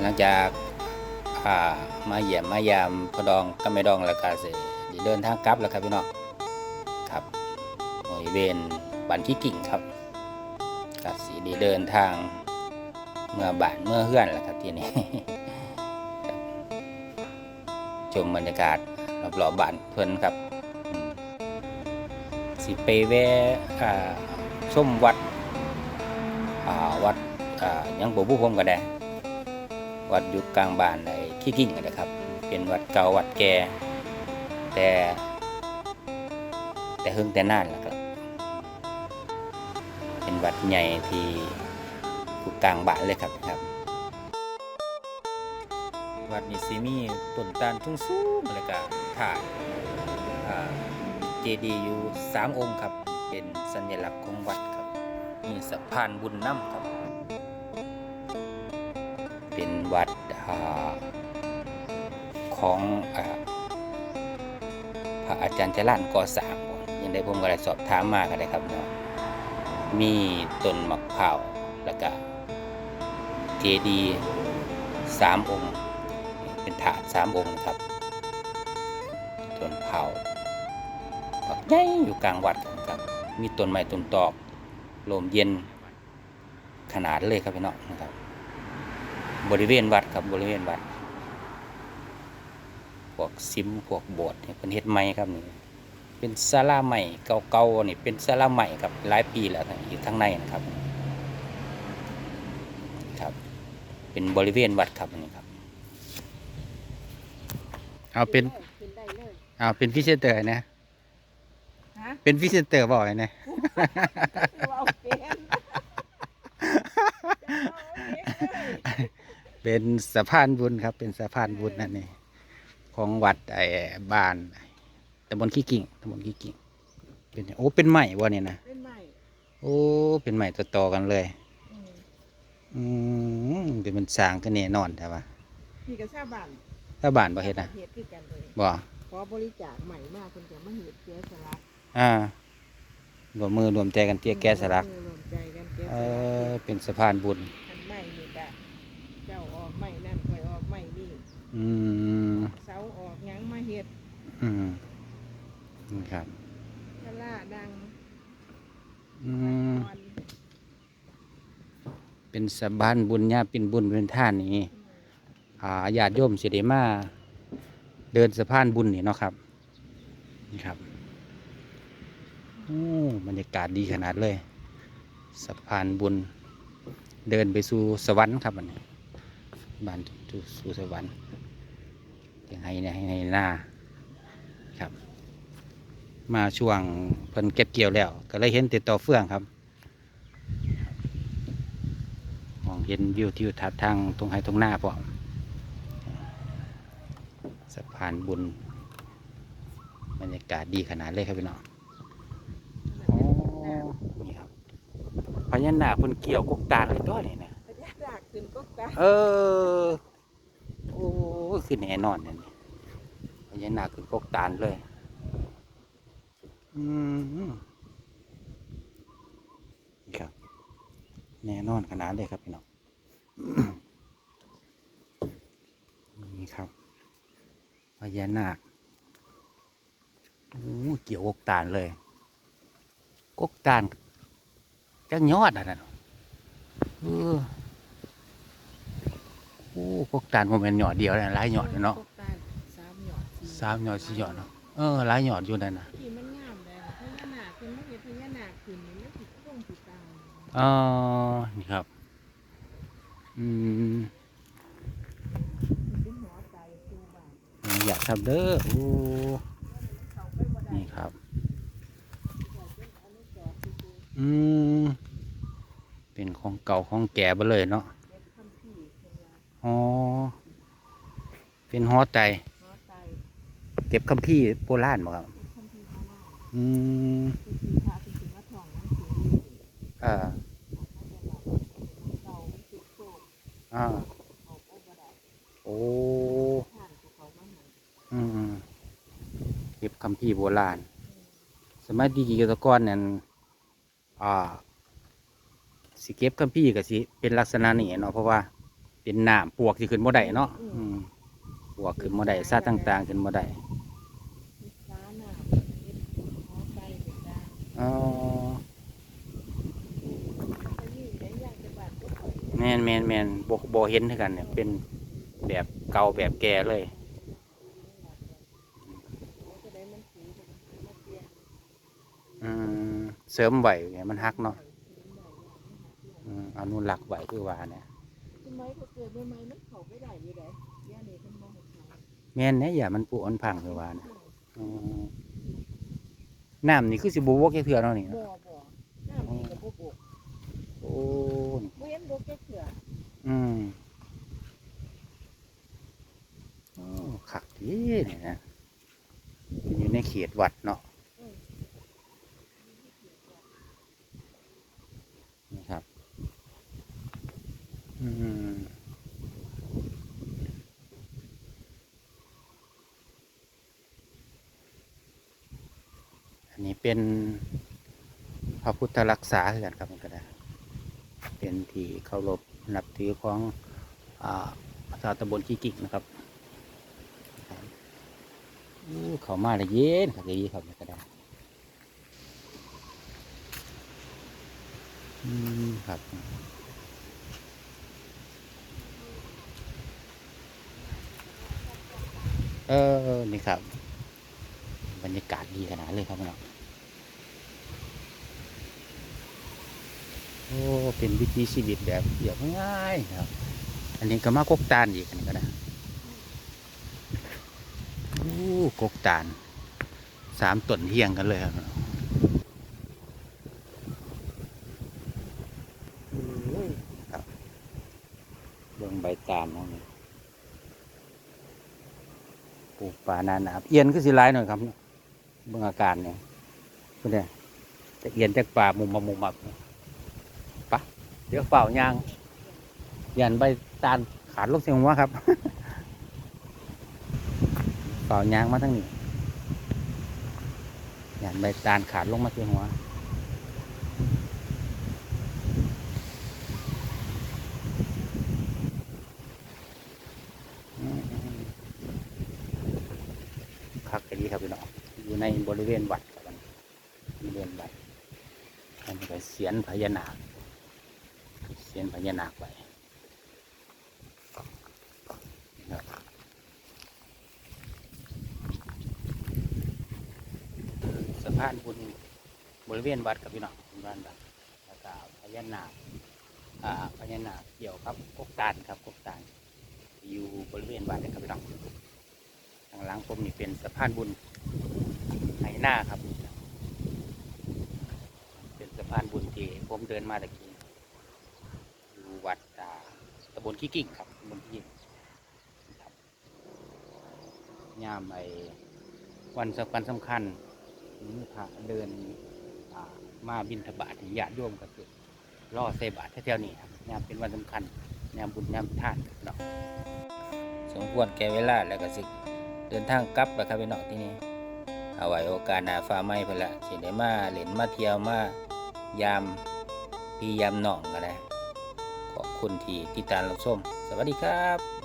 หลังจากอ่ามาเยี่ยมมายามพอดองก็ไม่ดองแล้วก็สิได้เดินทางกลับแล้วครับพี่น้องครับบริเวณบ้านขี้กิ่งครับก็สิได้เดินทางเมื่อบ้านเมื่อเฮือนแล้วครับที่นี่ชมบรรยากาศรอบๆบ้านเพื่อนครับสิไปแวะชมวัดวัดยังบ่ผู้ผมก็ได้ วัดอยู่กลางบ้านในขี้กิ่งนะครับ เป็นวัดเก่าวัดแก่แต่ แต่เฮิงแต่นานแล้วครับ เป็นวัดใหญ่ที่อยู่กลางบ้านเลยครับครับ วัดนี้สิมีต้นตาลทุ่งสูงๆแล้วก็ถาดเจดีย์อยู่สามองค์ครับ เป็นสัญลักษณ์ของวัดครับ มีสะพานบุญน้ำครับ วัดอของอพระอาจารย์จรันก่อสางบ่ยังได้ผมก็ได้สอบถามมาก็ได้ครับเนาะมีต้นมะพร้าวแล้วก็เจดีย์สามองค์ เป็นถาดสามองค์นะครับต้นเผาปักใหญ่อยู่กลางวัดครับ มีต้นไม้ต้นตอกลมเย็นขนาดเลยครับพี่น้องนะครับ บริเวณวัดครับบริเวณวัด พวกซิมพวกโบสถ์เนี่ยเป็นเฮ็ดใหม่ครับนี่เป็นศาลาใหม่เก่าๆนี่เป็นศาลาใหม่ครับหลายปีแล้วนะอยู่ทางในนะครับครับ เป็นบริเวณวัดครับอันนี้ครับเอาเป็นขึ้นได้เลยเอาเป็นพิเศษเตอร์นะฮะเป็นพิเศษเตอร์บ่อยนะ เอาเป็นเอาเป็นเลยเป็นสะพานบุญครับ เป็นสะพานบุญนั่นนี่ของวัดไอ้บ้านตำบลขี้กิ่งตำบลขี้กิ่ง เป็นโอ้เป็นใหม่วะเนี่ยนะเป็นใหม่โอ้เป็นใหม่ต่อๆกันเลยอืมอืมเป็นมันสร้างกันแน่นอนแต่ว่านี่ก็ชาวบ้านถ้าบ้านบ่เฮ็ดนะเฮ็ดคือกันเลยบ่ขอบริจาคใหม่มากคนจะมาเฮ็ดเสียสละอ่ารวมมือรวมใจกันเตี้ยแก้สลักเออรวมใจกันเสียเอสละอเป็นสะพานบุญ อันใหม่นี่ก็เจ้าออกใหม่นั่นคอยออกใหม่นี่ อืมเสาออกหยังมาเฮ็ดอืมนี่ครับสละดังอืมก่อนเป็นสะพานบุญญาเป็นบุญเป็นท่านนี้อืมอ่าญาติโยมสิได้มา เดินสะพานบุญนี่เนาะครับ นี่ครับโอ้บรรยากาศดีขนาดเลย สะพานบุญ เดินไปสู่สวรรค์ครับอันนี้บ้านสู่สวรรค์ยังไงเนี่ย ให้ให้หน้าครับ มาช่วงเพิ่นเก็บเกี่ยวแล้ว ก็เลยเห็นติดต่อเฟื่องครับมองเห็นวิวทิวทัศน์ทางตรงไห้ตรงหน้าพร้อมสะพานบุญบรรยากาศดีขนาดเลยครับพี่น้องโอ้นี่ครับพญานาคเพิ่นเกี่ยวกกตาลเลยตัวนี่นะพญานาคขึ้นก็กะเออโอ้ คือแน่นอนเนี่ยนี่พญานาคคือกกตาลเลย อืมนี่ครับ แน่นอนขนาดเลยครับพี่น้องนี่ครับพญานาคโอ้เกี่ยวกกตาลเลย กกตาลจังยอดอะนั่นเออ โอ้กกตาลผมเป็นหยอดเดียวนะหลายหยอดเลยเนาะกตาลสามหยอดสี่สามหยอดสี่หยอดเนาะเออหลายหยอดอยู่นั่นนะที่มันงามเลยพญานาคขึ้นมาเห็นพญานาคขึ้นนี่มันสิคงสิตายอ๋อนี่ครับ อืมมันเป็นหัวใจคือบ้านอยากทำเด้อโอ้เขาไปบ่ได้นี่ครับเป็นอนุสรณ์คืออืม เป็นของเก่าของแก่ไปเลยเนาะ เก็บคำพี่เป็นว่า อ๋อ เป็นหอไตหัวใจเก็บคัมภีร์โบราณบ่ครับเป็นคำพี่มาว่าอืมคือสีพาเป็นถึงว่าทองนั้นสีเออเก่าสิบโซ่อ่าเขาไปบ่ได้โอ้ท่านของเขามาหันอืมอืมเก็บคัมภีร์โบราณ สมัยดีกีตะกอนนั่นอ่าสิเก็บคัมภีร์ก็สิเป็นลักษณะนี้เนาะเพราะว่า เป็นน้ำปวกที่ขึ้นบ่ได้เนาะอืมปวกขึ้นบ่ได้ซาต่าง ๆ ขึ้นบ่ได้มีฟ้าหนาเฮ็ดหอไก่เป็นดาอ๋อเขาอยู่ได้อย่างจะบาดก็ปล่อยแม่นแม่นแม่นบ่บ่เห็นคือกันเนี่ยเป็นแบบเก่าแบบแก่เลยแล้วจะได้มันสีมันมาเปลี่ยนอืมเสริมไหวไงมันฮักเนาะอืมอนุรักษ์ไหวคือว่าเนี่ย ทำไมก็เกิดใหม่ๆมันเข้าไปได้อยู่ได้ย่านี่เพิ่นบ่ให้เข้าแม่นเนี่ยอย่ามันปุอันพังคือว่าเนี่ยอืมน้ำนี่คือสิบ่วกแค่เทื่อเนาะนี่บ่เนาะบ่น้ำนี่ก็บ่บกโอ้นี่บ่เห็นบกแค่เถื่ออืมโอ้ขักดีนี่นะเป็นอยู่ในเขตวัดเนาะนี่ครับ อืม อันนี้เป็นพระพุทธรักษาคือกันครับมันก็ได้ เป็นที่เคารพนับถือของอาชาตำบลขี้กิ่งนะครับอู้เขามาเลยเย็นครับดีครับมันก็ได้ครับเออนี่ครับ บรรยากาศดีขนาดเลยครับพี่น้องโอ้เป็นวิถีชีวิตแบบเรียบง่ายครับ อันนี้ก็มากกตาลอีกอันก็ได้โอ้กกตาลสามต้นเฮียงกันเลยครับครับเบิ่งใบตาลเนาะนี่ปลูกป่านาหนาเอียนก็สิร้ายหน่อยครับ เบื้องอาการเนี่ยคุณเนี่ยจะเอียนจากป่ามุมมามุมมาปะเดี๋ยวเป่ายางยันใบตาลขาดลูกเสียงหัวครับ เป่ายางมาทั้งนี้ยันใบตาลขาดลงมาเสียงหัวอืม คักกันดีครับพี่น้องอยู่ใน บริเวณวัดครับบริเวณวัดมันก็เสียนพญานาค เสียนพญานาคไปสะพานบุญบริเวณวัดกับพี่น้องบ้านวัดแล้วก็พญานาคอ่าพญานาคเกี่ยวครับกกตาลครับกกตาลอยู่บริเวณวัดนะครับพี่น้องทางหลังผมนี่เป็นสะพานบุญ ไหหน้าครับ เป็นสะพานบุญที่ผมเดินมาตะกี้อยู่วัดอ่าตำบลขี้กิ่งครับตำบลขี้กิ่งครับย่ามไอวันสำคัญสำคัญนี่พระเดินมาบินทบาทญาติโยมก็คือรอใส่บาตรแถวๆนี้ครับยามเป็นวันสำคัญยามบุญยามทานเนาะสมควรแก่เวลาแล้วก็สิเดินทางกลับแล้วครับพี่น้องที่นี่ เอาไว้โอกาสหน้าฟ้าไม่เพิ่นละสิได้มาเล่นมาเที่ยวมายามพี่ยามน้องก็ได้ขอบคุณที่ติดตามรับชมสวัสดีครับ